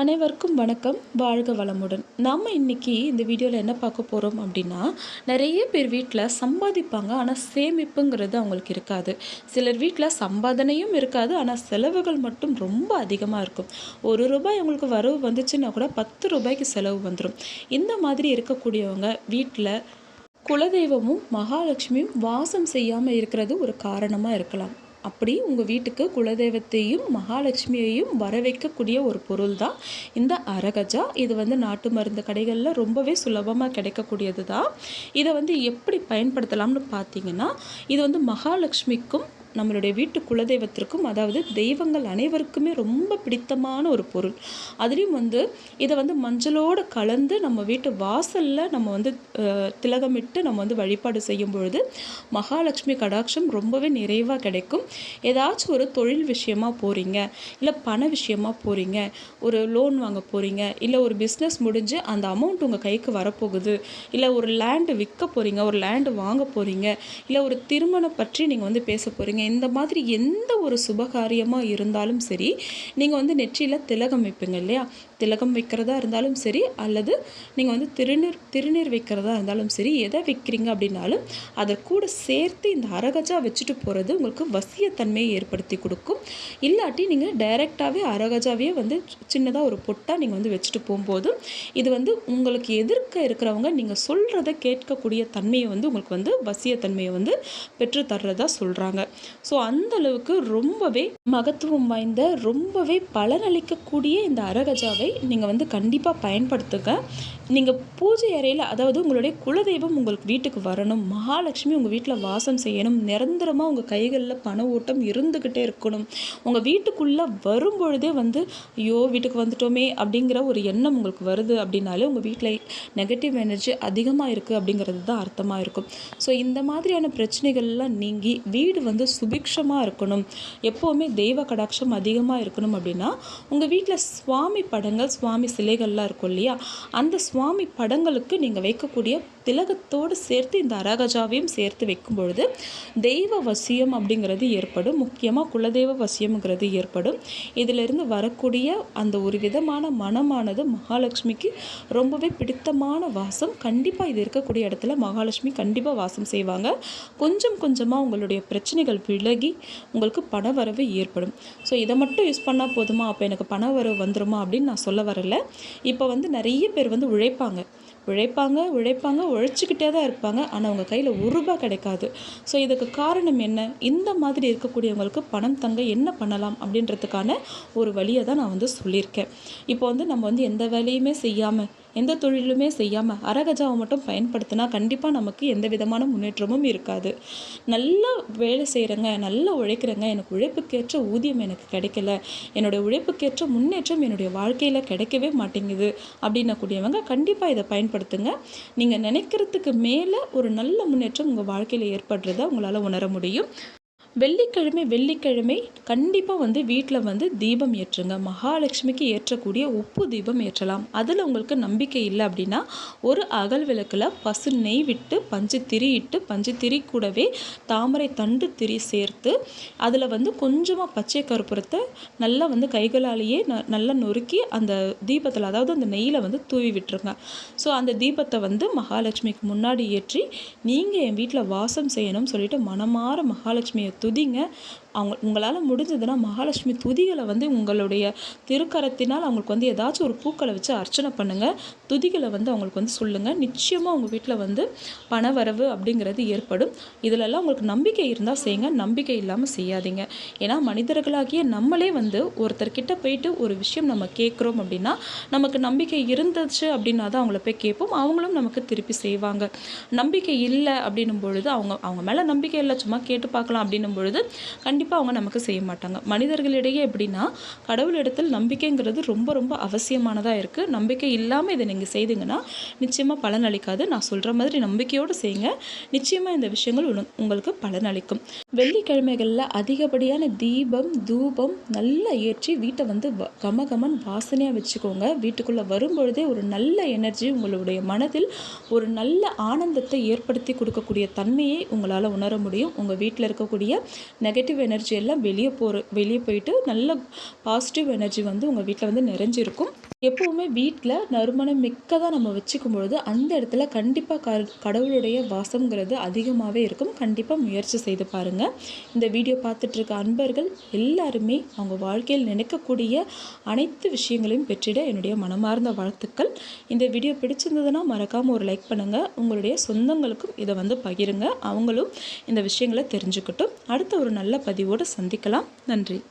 அனைவருக்கும் வணக்கம். வாழ்க வளமுடன். நம்ம இன்றைக்கி இந்த வீடியோவில் என்ன பார்க்க போகிறோம் அப்படின்னா நிறைய பேர் வீட்டில் சம்பாதிப்பாங்க ஆனால் சேமிப்புங்கிறது அவங்களுக்கு இருக்காது. சிலர் வீட்டில் சம்பாதனையும் இருக்காது ஆனால் செலவுகள் மட்டும் ரொம்ப அதிகமாக இருக்கும். ஒரு ரூபாய் அவங்களுக்கு வரவு வந்துச்சுன்னா கூட பத்து ரூபாய்க்கு செலவு வந்துடும் இந்த மாதிரி இருக்கக்கூடியவங்க வீட்டில் குலதெய்வமும் மகாலட்சுமியும் வாசம் செய்யாமல் இருக்கிறது ஒரு காரணமாக இருக்கலாம். அப்படி உங்கள் வீட்டுக்கு குலதெய்வத்தையும் மகாலட்சுமியையும் வர வைக்கக்கூடிய ஒரு பொருள் தான் இந்த அரகஜா. இது வந்து நாட்டு மருந்து கடைகளில் ரொம்பவே சுலபமாக கிடைக்கக்கூடியது தான் இதை வந்து எப்படி பயன்படுத்தலாம்னு பார்த்தீங்கன்னா இது வந்து மகாலட்சுமிக்கும் நம்மளுடைய வீட்டு குலதெய்வத்திற்கும் அதாவது தெய்வங்கள் அனைவருக்குமே ரொம்ப பிடித்தமான ஒரு பொருள். அதுலேயும் வந்து இதை வந்து மஞ்சளோடு கலந்து நம்ம வீட்டு வாசலில் நம்ம வந்து திலகமிட்டு நம்ம வந்து வழிபாடு செய்யும் பொழுது மகாலட்சுமி கடாட்சம் ரொம்பவே நிறைவாக கிடைக்கும். ஏதாச்சும் ஒரு தொழில் விஷயமா போகிறீங்க இல்லை பண விஷயமா போகிறீங்க ஒரு லோன் வாங்க போகிறீங்க இல்லை ஒரு பிஸ்னஸ் முடிஞ்சு அந்த அமௌண்ட் உங்கள் கைக்கு வரப்போகுது இல்லை ஒரு லேண்டு விற்க போகிறீங்க ஒரு லேண்டு வாங்க போகிறீங்க இல்லை ஒரு திருமணம் பற்றி நீங்கள் வந்து பேச போகிறீங்க இந்த மாதிரி எந்த ஒரு சுபகாரியமாக இருந்தாலும் சரி நீங்கள் வந்து நெற்றியில் திலகம் வைப்பீங்க இல்லையா? திலகம் வைக்கிறதா இருந்தாலும் சரி அல்லது நீங்கள் வந்து திருநீர் திருநீர் வைக்கிறதா இருந்தாலும் சரி எதை வைக்கிறீங்க அப்படின்னாலும் அதை கூட சேர்த்து இந்த அரகஜா வச்சுட்டு போகிறது உங்களுக்கு வசியத்தன்மையை ஏற்படுத்தி கொடுக்கும். இல்லாட்டி நீங்கள் டைரெக்டாகவே அரகஜாவே வந்து சின்னதாக ஒரு பொட்டாக நீங்கள் வந்து வச்சுட்டு போகும்போது இது வந்து உங்களுக்கு எதிர்க்க இருக்கிறவங்க நீங்கள் சொல்கிறத கேட்கக்கூடிய தன்மையை வந்து உங்களுக்கு வந்து வசியத்தன்மையை வந்து பெற்றுத்தர்றதா சொல்கிறாங்க ஸோ அந்த அளவுக்கு ரொம்பவே மகத்துவம் வாய்ந்த ரொம்பவே பலனளிக்கக்கூடிய இந்த அரகஜாவை நீங்கள் வந்து கண்டிப்பாக பயன்படுத்துங்க. நீங்கள் பூஜை அறையில் அதாவது உங்களுடைய குலதெய்வம் உங்களுக்கு வீட்டுக்கு வரணும் மகாலட்சுமி உங்கள் வீட்டில் வாசம் செய்யணும் நிரந்தரமாக உங்கள் கைகளில் பண ஓட்டம் இருந்துக்கிட்டே இருக்கணும். உங்கள் வீட்டுக்குள்ளே வரும்பொழுதே வந்து ஐயோ வீட்டுக்கு வந்துட்டோமே அப்படிங்கிற ஒரு எண்ணம் உங்களுக்கு வருது அப்படின்னாலே உங்கள் வீட்டில் நெகட்டிவ் எனர்ஜி அதிகமாக இருக்குது அப்படிங்கிறது தான் அர்த்தமாக இருக்கும். ஸோ இந்த மாதிரியான பிரச்சனைகள்லாம் நீங்கி வீடு வந்து சுபிக்ஷமாக இருக்கணும். எப்போவுமே தெய்வ கடாட்சம் அதிகமாக இருக்கணும் அப்படின்னா உங்கள் வீட்டில் சுவாமி படங்கள் சுவாமி சிலைகள்லாம் இருக்கும் இல்லையா? அந்த சுவாமி படங்களுக்கு நீங்கள் வைக்கக்கூடிய திலகத்தோடு சேர்த்து இந்த அரகஜாவையும் சேர்த்து வைக்கும் பொழுது தெய்வ வசியம் அப்படிங்கிறது ஏற்படும். முக்கியமாக குலதெய்வ வசியம்ங்கிறது ஏற்படும். இதிலிருந்து வரக்கூடிய அந்த ஒரு விதமான மனமானது மகாலட்சுமிக்கு ரொம்பவே பிடித்தமான வாசம். கண்டிப்பாக இது இருக்கக்கூடிய இடத்துல மகாலட்சுமி கண்டிப்பாக வாசம் செய்வாங்க. கொஞ்சம் கொஞ்சமாக உங்களுடைய பிரச்சனைகள் விலகி உங்களுக்கு பணவரவு ஏற்படும். ஸோ இதை மட்டும் யூஸ் பண்ணால் போதுமா? அப்போ எனக்கு பணவரவு வந்துடுமா வந்துருமா அப்படின்னு நான் சொல்ல வரல. இப்போ வந்து நிறைய பேர் வந்து உழைப்பாங்க. உழைப்பாங்க உழைப்பாங்க உழைச்சிக்கிட்டே தான் இருப்பாங்க. ஆனால் அவங்க கையில் ஒரு ரூபாய் கிடைக்காது. ஸோ இதுக்கு காரணம் என்ன? இந்த மாதிரி இருக்கக்கூடியவங்களுக்கு பணம் தங்க என்ன பண்ணலாம் அப்படின்றதுக்கான ஒரு வழியை தான் நான் வந்து சொல்லியிருக்கேன். இப்போ வந்து நம்ம வந்து எந்த வேலையுமே செய்யாமல் எந்த தொழிலுமே செய்யாமல் அரகஜாவை மட்டும் பயன்படுத்தினா கண்டிப்பாக நமக்கு எந்த விதமான முன்னேற்றமும் இருக்காது. நல்லா வேலை செய்கிறேங்க நல்லா உழைக்கிறேங்க எனக்கு உழைப்புக்கேற்ற ஊதியம் எனக்கு கிடைக்கல என்னுடைய உழைப்புக்கேற்ற முன்னேற்றம் என்னுடைய வாழ்க்கையில் கிடைக்கவே மாட்டேங்குது அப்படின்னக்கூடியவங்க கண்டிப்பாக இதை பயன்படுத்துங்க. நீங்கள் நினைக்கிறதுக்கு மேலே ஒரு நல்ல முன்னேற்றம் உங்கள் வாழ்க்கையில் ஏற்படுறத உங்களால் உணர முடியும். வெள்ளிக்கிழமை வெள்ளிக்கிழமை கண்டிப்பாக வந்து வீட்டில் வந்து தீபம் ஏற்றுங்க. மகாலட்சுமிக்கு ஏற்றக்கூடிய உப்பு தீபம் ஏற்றலாம். அதில் உங்களுக்கு நம்பிக்கை இல்லை அப்படின்னா ஒரு அகல் விளக்கில் பசு நெய் விட்டு பஞ்சு திரி இட்டு பஞ்சு திரி கூடவே தாமரை தண்டு திரி சேர்த்து அதில் வந்து கொஞ்சமாக பச்சை கருப்புறத்தை நல்லா வந்து கைகளாலேயே ந நல்லா நொறுக்கி அந்த தீபத்தில் அதாவது அந்த நெய்யில் வந்து தூவி விட்டுருங்க. ஸோ அந்த தீபத்தை வந்து மகாலட்சுமிக்கு முன்னாடி ஏற்றி நீங்கள் என் வீட்டில் வாசம் செய்யணும்னு சொல்லிட்டு மனமாற மகாலட்சுமியை துதிங்க அவங்க உங்களால் முடிஞ்சதுன்னா மகாலட்சுமி துதிகளை வந்து உங்களுடைய திருக்கரத்தினால் அவங்களுக்கு வந்து ஏதாச்சும் ஒரு பூக்களை வச்சு அர்ச்சனை பண்ணுங்கள் துதிகளை வந்து அவங்களுக்கு வந்து சொல்லுங்கள் நிச்சயமாக உங்கள் வீட்டில் வந்து பணவரவு அப்படிங்கிறது ஏற்படும். இதிலெல்லாம் உங்களுக்கு நம்பிக்கை இருந்தால் செய்யுங்க நம்பிக்கை இல்லாமல் செய்யாதீங்க. ஏன்னா மனிதர்களாகிய நம்மளே வந்து ஒருத்தர்கிட்ட போயிட்டு ஒரு விஷயம் நம்ம கேட்குறோம் அப்படின்னா நமக்கு நம்பிக்கை இருந்துச்சு அப்படின்னா தான் அவங்கள போய் கேட்போம். அவங்களும் நமக்கு திருப்பி செய்வாங்க. நம்பிக்கை இல்லை அப்படின்னும் பொழுது அவங்க அவங்க மேலே நம்பிக்கை இல்லை. சும்மா கேட்டு பார்க்கலாம் அப்படின்னும் பொழுது கண்டிப்பாக கண்டிப்பாக அவங்க நமக்கு செய்ய மாட்டாங்க. மனிதர்களிடையே எப்படின்னா கடவுளிடத்தில் நம்பிக்கைங்கிறது ரொம்ப ரொம்ப அவசியமானதாக இருக்குது நம்பிக்கை இல்லாமல் இதை நீங்கள் செய்தீங்கன்னா நிச்சயமாக பலன் அளிக்காது. நான் சொல்கிற மாதிரி நம்பிக்கையோடு செய்யுங்க. நிச்சயமாக இந்த விஷயங்கள் உங்களுக்கு பலன் அளிக்கும். வெள்ளிக்கிழமைகளில் அதிகப்படியான தீபம் தூபம் நல்லா ஏற்றி வீட்டை வந்து கமகமன் வாசனையாக வச்சுக்கோங்க. வீட்டுக்குள்ளே வரும்பொழுதே ஒரு நல்ல எனர்ஜி உங்களுடைய மனதில் ஒரு நல்ல ஆனந்தத்தை ஏற்படுத்தி கொடுக்கக்கூடிய தன்மையை உங்களால் உணர முடியும். உங்கள் வீட்டில் இருக்கக்கூடிய நெகட்டிவ் எனர்ஜி எனர்ஜி எல்லாம் வெளியே போகிற வெளியே போயிட்டு நல்ல பாசிட்டிவ் எனர்ஜி வந்து உங்கள் வீட்டில் வந்து நிறைஞ்சிருக்கும். எப்போவுமே வீட்டில் நறுமணம் மிக்கதாக நம்ம வச்சுக்கும் பொழுது அந்த இடத்துல கண்டிப்பாக க கடவுளுடைய வாசம்ங்கிறது அதிகமாகவே இருக்கும். கண்டிப்பாக முயற்சி செய்து பாருங்கள் இந்த வீடியோ பார்த்துட்ருக்க அன்பர்கள் எல்லாருமே அவங்க வாழ்க்கையில் நினைக்கக்கூடிய அனைத்து விஷயங்களையும் பெற்றிட என்னுடைய மனமார்ந்த வாழ்த்துக்கள். இந்த வீடியோ பிடிச்சிருந்ததுன்னா மறக்காமல் ஒரு லைக் பண்ணுங்கள் உங்களுடைய சொந்தங்களுக்கும் இதை வந்து பகிருங்க. அவங்களும் இந்த விஷயங்களை தெரிஞ்சுக்கட்டும். அடுத்த ஒரு நல்ல பதிவு பதிவோடு சந்திக்கலாம். நன்றி.